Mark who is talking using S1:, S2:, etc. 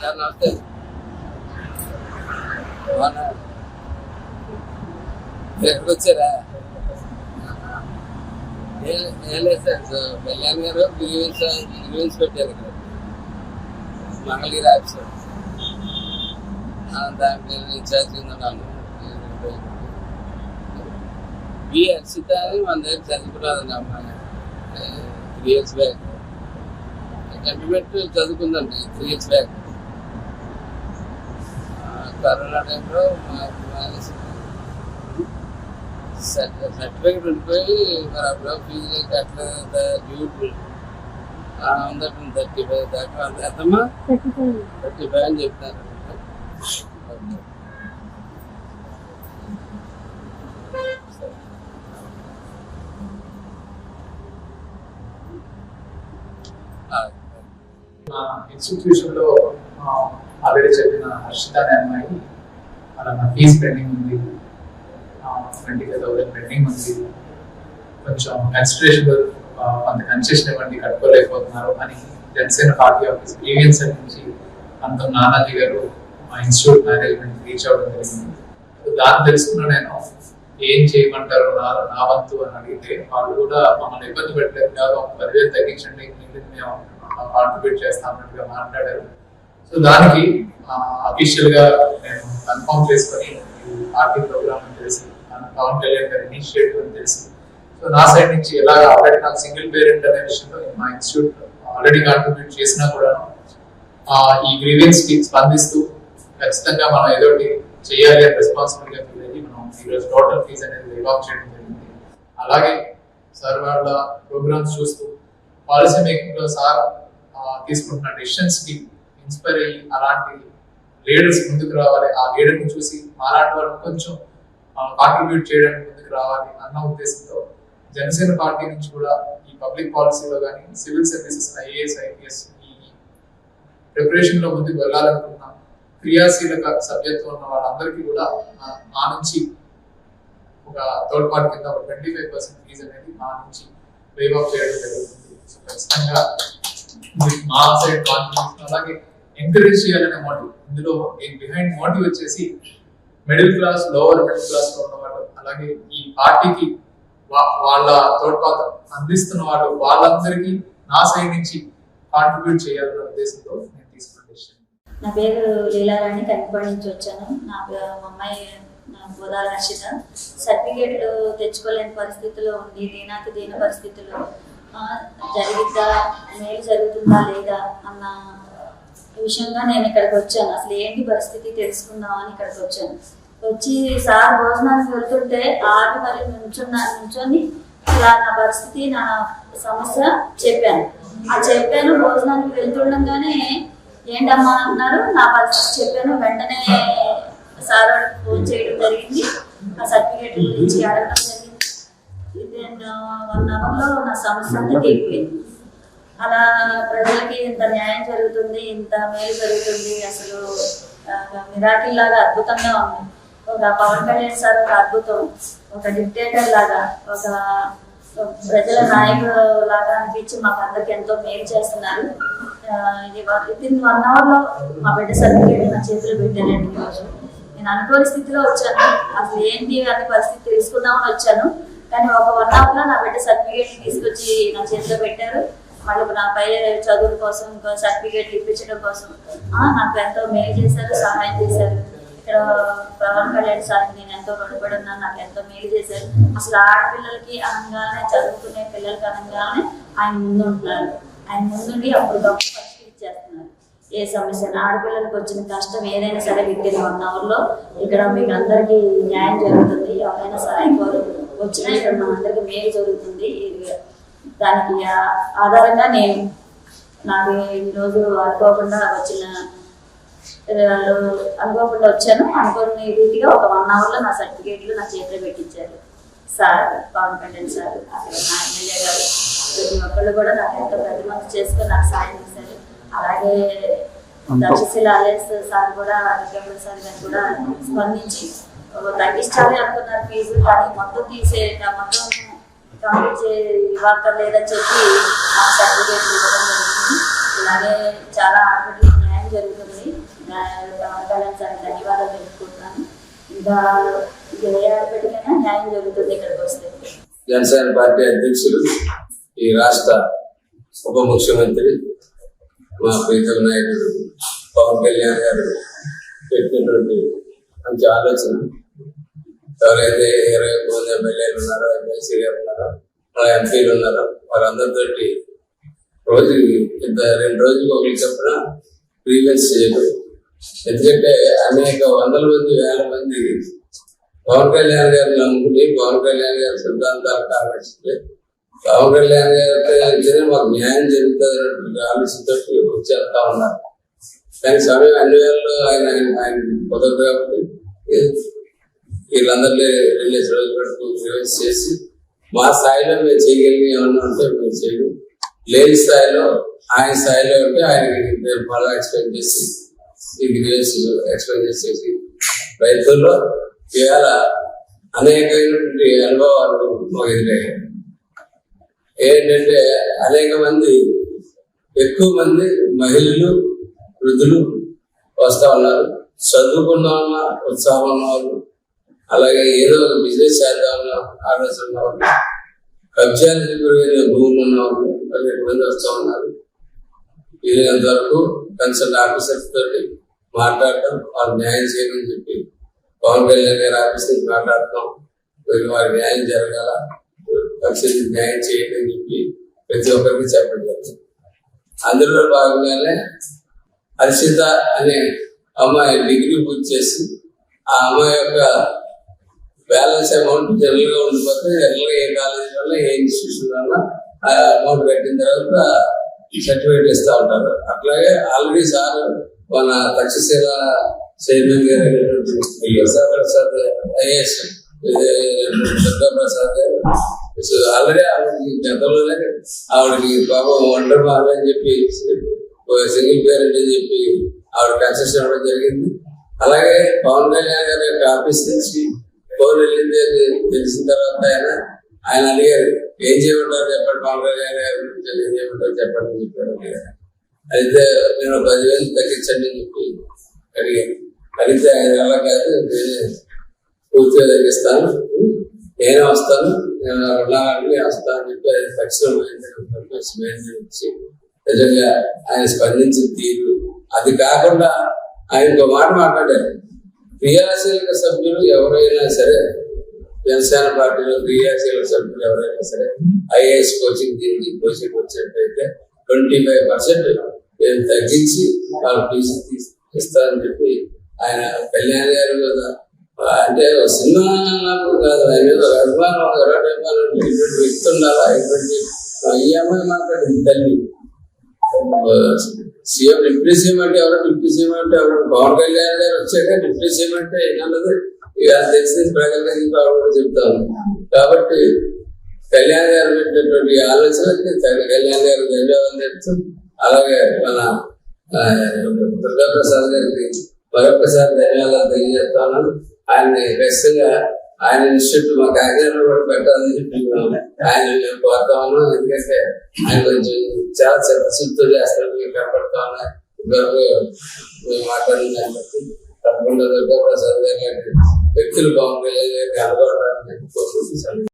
S1: Sir నమస్తే. ఎక్కడికి వచ్చారా? ఏం లేదు సార్ కళ్యాణ్ గారు గ్రీవెన్స్ గ్రీవెన్స్ పెట్టారు ఇక్కడ. మంగళగిరి ఆఫీసర్ దానికి నేను ఇన్ఛార్జ్ ఉన్నాను. బి హర్షిత అని మన దగ్గర చదువుకున్నదండి అమ్మాయి. త్రీ ఇయర్స్ బ్యాక్ కంటిమెంట్ చదువుకుందండి త్రీ ఇయర్స్ బ్యాక్ కరోనా టైంలో సర్టిఫికేట్ ఉండిపోయి మరి అప్పుడు ఫీజు కట్టలేదు డ్యూటీ ఉందండి థర్టీ ఫైవ్ దాకా అంత. ఎంతమ్మా థర్టీ ఫైవ్ అని చెప్తారు.
S2: ఇన్స్టిట్యూషన్లో ఆల్రెడీ చెప్పిన హర్షిత అనే అమ్మాయి అలా నా ఫీజ్ పెండింగ్ ఉంది. ట్వంటీ ఫైవ్ థౌసండ్ పెండింగ్ ఉంది. కొంచెం కన్సిడరేషన్ కొంత కన్సెషన్ ఇవ్వండి కట్టుకోలేకపోతున్నారు అని జనసేన పార్టీ ఆఫీస్ గ్రీవియన్స్ నుంచి అంత నానాజీ గారు మా ఇన్స్టిట్యూట్ మేనేజ్మెంట్ రీచ్ అవ్వడం జరిగింది. దాన్ని తెలుసుకున్న నేను ఏం చేయమంటారు నా నా వంతు అని అడిగితే వాళ్ళు కూడా మమ్మల్ని ఇబ్బంది పెట్టలేదు కాదు పదివేలు తగ్గించండి మేము కాంట్రిబ్యూట్ చేస్తామన్నట్టుగా మాట్లాడారు. సో దానికి అఫీషియల్గా నేను కన్ఫర్మ్ చేసుకొని ఈ పార్టీ ప్రోగ్రామ్ అని తెలిసి పవన్ కళ్యాణ్ గారి ఇనిషియేటివ్ అని తెలిసి సో నా సైడ్ నుంచి ఎలా ఆల్రెడీ నాకు సింగిల్ పేరెంట్ అనే విషయంలో మా ఇన్స్టిట్యూట్ ఆల్రెడీ కాంట్రిబ్యూట్ చేసినా కూడా ఈ గ్రీవెన్స్కి స్పందిస్తూ ఖచ్చితంగా మనం ఏదో ఒకటి చేయాలి అని రెస్పాన్సిబిలిటీ గా ఫీల్ అయ్యి మనం ఈరోజు టోటల్ ఫీజ్ అనేది రివ్ ఆఫ్ చేయడం జరిగింది. అలాగే సార్ వాళ్ళ ప్రోగ్రామ్స్ చూస్తూ పాలసీ మేకింగ్లో సార్ తీసుకుంటున్న డెసిషన్స్కి ఇన్స్పైర్ అయ్యి అలాంటి లీడర్స్ ముందుకు రావాలి. ఆ లీడర్ని చూసి మాలాంటి వాళ్ళు కొంచెం కాంట్రిబ్యూట్ చేయడానికి ముందుకు రావాలి అన్న ఉద్దేశంతో జనసేన పార్టీ నుంచి కూడా ఈ పబ్లిక్ పాలసీలో కానీ సివిల్ సర్వీసెస్ ఐఏఎస్ ఐపీఎస్ ఈ ప్రిపరేషన్లో ముందుకు వెళ్ళాలనుకున్న క్రియాశీలక సభ్యత్వం ఉన్న వాళ్ళందరికీ కూడా మా నుంచి ఒక థర్డ్ పార్టీ కింద ఒక ట్వంటీ ఫైవ్ పర్సెంట్ ఫీజు అనేది మా నుంచి వేవ్ ఆఫ్ చేయడం జరుగుతుంది. సో ఖచ్చితంగా మా సైడ్ కాన్ఫిడెన్స్ అలాగే ఎంకరేజ్ చేయాలనే మోటివ్. ఇందులో బిహైండ్ మోటివ్ వచ్చేసి మిడిల్ క్లాస్ లోవర్ మిడిల్ క్లాస్లో ఉన్న వాళ్ళు అలాగే ఈ పార్టీకి వా- వాళ్ళ తోడ్పాటు అందిస్తున్న వాళ్ళు వాళ్ళందరికీ నా సైడ్ నుంచి కాంట్రిబ్యూట్ చేయాలనే ఉద్దేశంతో నేను తీసుకున్న డెసిషన్
S3: నా పేరు లీలారాణి కంకిపాడు నుంచి వచ్చాను. నా మా అమ్మాయి నా గోదాల రక్షిత సర్టిఫికేట్లు తెచ్చుకోలేని పరిస్థితిలో ఉంది దీనాతి దీన పరిస్థితిలో. జరిగిద్దా మేలు జరుగుతుందా లేదా అన్న విషయంగా నేను ఇక్కడికి వచ్చాను. అసలు ఏంటి పరిస్థితి తెలుసుకుందామని ఇక్కడికి వచ్చాను. వచ్చి సార్ భోజనానికి వెళ్తుంటే ఆగి మరి నుంచున్నా నుంచొని ఇలా నా పరిస్థితి నా సమస్య చెప్పాను. ఆ చెప్పాను భోజనానికి వెళ్తుండగానే ఏంటమ్మా అన్నారు. నా పరిస్థితి చెప్పాను. వెంటనే సార్ వాళ్ళకి ఫోన్ చేయడం జరిగింది. ఆ సర్టిఫికేట్ గురించి అడగడం జరిగింది. వన్ అవర్లో నా సమస్య అంతా తీరిపోయింది. అలా ప్రజలకి ఇంత న్యాయం జరుగుతుంది ఇంత మేలు జరుగుతుంది అసలు మిరాకిల్ లాగా అద్భుతంగా ఉంది. ఒక పవన్ కళ్యాణ్ సార్ ఒక అద్భుతం ఒక డిక్టేటర్ లాగా ఒక ప్రజల నాయకుడు లాగా అనిపించి మాకు అందరికి ఎంతో మేలు చేస్తున్నారు. ఇది విత్ ఇన్ వన్ అవర్లో మా బిడ్డ సర్టిఫికేట్ నా చేతిలో పెట్టానండి ఈరోజు. నేను అనుకోని స్థితిలో వచ్చాను. అసలు ఏంటి అనే పరిస్థితి తెలుసుకుందామని వచ్చాను. కానీ ఒక వన్ అవర్లో నా బిడ్డ సర్టిఫికేట్ తీసుకొచ్చి నా చేతిలో పెట్టారు. వాళ్ళకు నా పై చదువుల కోసం ఇంకా సర్టిఫికేట్లు ఇప్పించడం కోసం నాకు ఎంతో మేలు చేశారు సహాయం చేశారు. ఇక్కడ పవన్ కళ్యాణ్ సార్ నేను ఎంతో రుణపడి ఉన్నాను నాకు ఎంతో మేలు చేశారు. అసలు ఆడపిల్లలకి అనగానే చదువుకునే పిల్లలకి అనగానే ఆయన ముందు ఉంటున్నారు. ఆయన ముందుండి అప్పుడు గొప్ప పరిష్కరించేస్తున్నారు ఏ సమస్య ఆడపిల్లలకు వచ్చిన కష్టం ఏదైనా సరే విత్ వన్ అవర్లో ఇక్కడ మీకు అందరికీ న్యాయం జరుగుతుంది. ఎవరైనా సహాయం కోరు వచ్చినా ఇక్కడ మన అందరికి మేలు జరుగుతుంది. ఇది దానికి ఆధారంగా నేను నాకు ఈరోజు అనుకోకుండా వచ్చిన అనుకోకుండా వచ్చాను. అనుకోని రీతిగా ఒక వన్ అవర్లో నా సర్టిఫికేట్లు నా చేతిలో పెట్టించారు. సార్ పవన్ కళ్యాణ్ సార్ అక్కడ నా ఎమ్మెల్యే గారు ప్రతి ఒక్కళ్ళు కూడా నాకు ఎంతో ప్రతిమంది చేసుకొని నాకు సాయం చేశారు. అలాగే దక్షశిల అలయన్స్ సార్ కూడా విక్రమ్ సార్ గారు కూడా స్పందించి తగ్గించాలి అనుకున్నారు ఫీజు కానీ మొత్తం తీసే మొత్తం కంప్లీట్ ఇవ్వక్కర్లేదని చెప్పి ఆ సర్టిఫికేట్ ఇవ్వడం జరిగింది. ఇలాగే చాలా ఆడపిల్లలకు న్యాయం జరుగుతుంది. న్యాయ- చాలా ధన్యవాదాలు తెలుపుకుంటున్నాను. ఇంకా ఏ ఆడపెట్టుకైనా న్యాయం జరుగుతుంది ఇక్కడికి వస్తే.
S1: జనసేన పార్టీ అధ్యక్షులు ఈ రాష్ట్ర ఉప ముఖ్యమంత్రి మా ప్రీతం నాయకుడు పవన్ కళ్యాణ్ గారు పెట్టినటువంటి మంచి ఆలోచన. ఎవరైతే ఇరవై మంది ఎమ్మెల్యేలు ఉన్నారో ఎమ్మెల్సీ గారు ఉన్నారో మన ఎంపీలు ఉన్నారో. వాళ్ళందరితోటి రోజు ఇంత రెండు రోజులకు ఒకరికి చెప్పిన ప్రీవియస్ చేయడం ఎందుకంటే అనేక వందల మంది వేల మంది పవన్ కళ్యాణ్ గారిని నమ్ముకుని పవన్ కళ్యాణ్ గారి సిద్ధాంతాలకు ఆకర్షిస్తే పవన్ కళ్యాణ్ గారి మాకు న్యాయం జరుగుతుంది ఆలోచనతో వచ్చేస్తా ఉన్నారు. కానీ సమయం అన్ని వేళల్లో ఆయన ఆయన కుదరదు కాబట్టి వీళ్ళందరినీ రిలీజ్ రోజు వరకు రివైజ్ చేసి మా స్థాయిలో మేము చేయగలిగి ఏమన్నా ఉంటే మేము చేయడం లేని స్థాయిలో ఆయన స్థాయిలో ఉంటే ఆయనకి మేము బాగా ఎక్స్ప్లెయిన్ చేసి ఇది ఎక్స్ప్లెయిన్ చేసేసి రైతుల్లో ఇవాళ అనేకమైనటువంటి అనుభవాలు మాకు ఎదురయ్యాయి ఏంటంటే అనేక మంది ఎక్కువ మంది మహిళలు వృద్ధులు వస్తూ ఉన్నారు. చదువుకున్న ఉత్సాహం ఉన్న వాళ్ళు అలాగే ఏదో ఒక బిజినెస్ చేద్దామని ఆలోచనలో ఉన్నారు వాళ్ళు. కబ్జాలు భూములు ఉన్న వాళ్ళు ఇబ్బంది వస్తూ ఉన్నారు. వీలైనంత వరకు కన్సల్ట్ ఆఫీసర్ తోటి మాట్లాడటం వాళ్ళు న్యాయం చేయమని చెప్పి పవన్ కళ్యాణ్ గారి ఆఫీస్ నుంచి మాట్లాడతాం వీళ్ళు వారి న్యాయం జరగాల పక్షులకి న్యాయం చేయండి అని చెప్పి ప్రతి ఒక్కరికి చెప్పడం జరిగింది. అందులో భాగంగానే హర్షిత అనే అమ్మాయి డిగ్రీ పూర్తి చేసి ఆ అమ్మాయి యొక్క బ్యాలెన్స్ అమౌంట్ జనరల్గా ఉండిపోతే జనరల్గా ఏ కాలేజ్ వల్ల ఏ ఇన్స్టిట్యూషన్ వల్ల ఆ అమౌంట్ పెట్టిన తర్వాత సర్టిఫికేట్ ఇస్తా ఉంటారు. అట్లాగే ఆల్రెడీ సార్ మన తక్షశీల చైర్మన్ గారు అయినటువంటి ప్రసాద్ ఐఏఎస్ దుర్గా ప్రసాద్ గారు ఆల్రెడీ ఆవిడకి గతంలోనే ఆవిడకి పాపం వండర్ బాధ అని చెప్పి సింగిల్ పేరెంట్ అని చెప్పి ఆవిడ కన్సెషన్ అవ్వడం జరిగింది. అలాగే పవన్ కళ్యాణ్ గారి యొక్క ఆఫీస్ నుంచి ఫోన్ వెళ్ళింది అని తెలిసిన తర్వాత ఆయన ఆయన అడిగారు ఏం చేయమంటారు చెప్పండి పవన్ గారు ఏం చేయమంటారు చెప్పండి అని చెప్పాడు అయితే నేను పదివేలు తగ్గించండి అని చెప్పి అడిగాను. అడిగితే ఆయన ఎలా కాదు నేనే పూర్తిగా తగ్గిస్తాను నేనే వస్తాను నేను ఉన్నానని వస్తాను అని చెప్పి ఆయన తక్షణం వచ్చి నిజంగా ఆయన స్పందించిన తీరు. అది కాకుండా ఆయన ఇంకో మాట మాట్లాడారు. క్రియాశీలక సభ్యులు ఎవరైనా సరే జనసేన పార్టీలో క్రియాశీలక సభ్యులు ఎవరైనా సరే ఐఏఎస్ కోచింగ్ దీనికి కోచింగ్ వచ్చినట్టయితే ట్వంటీ ఫైవ్ పర్సెంట్ నేను తగ్గించి వాళ్ళు ఫీజు ఇస్తానని చెప్పి ఆయన కళ్యాణ్ గారు కదా. అంటే సినిమా అన్నప్పుడు కాదు ఆయన మీద అభిమానం అభిమానం ఇటువంటి వ్యక్తి ఉండాలా? ఇటువంటి ఈ అమ్మాయి మాట్లాడింది తల్లి. సీఎం డిప్యూటీ సీఎం అంటే ఎవరు? డిప్యూటీ సీఎం అంటే ఎవరు? పవన్ కళ్యాణ్ గారు వచ్చాక డిప్యూటీ సీఎం అంటే ఏంటన్నది ఇక తెలిసింది ప్రజలకి చెప్తాను కాబట్టి కళ్యాణ్ గారు పెట్టినటువంటి ఆలోచనకి కళ్యాణ్ గారు ధన్యవాదాలు చెప్తూ అలాగే మన ఆ, దుర్గా ప్రసాద్ గారికి మరొకసారి ధన్యవాదాలు తెలియజేస్తాను. ఆయన ఖచ్చితంగా ఆయన ఇన్స్టిట్యూట్ మా కాకినాడలో కూడా పెట్టాలని చెప్పి ఆయన మేము కోరుతా ఉన్నాం ఎందుకంటే ఆయన కొంచెం చాలా చిత్తశుద్ధితో చేస్తారు మీకు కనపడతా ఉన్నాయి ఇదివరకు మేము మాట్లాడిన దాన్ని బట్టి తప్పకుండా దుర్గా ప్రసాద్ గారి లాంటి వ్యక్తులు పవన్ కళ్యాణ్ గారికి అనుకోవడానికి కోరుకుంటున్నాను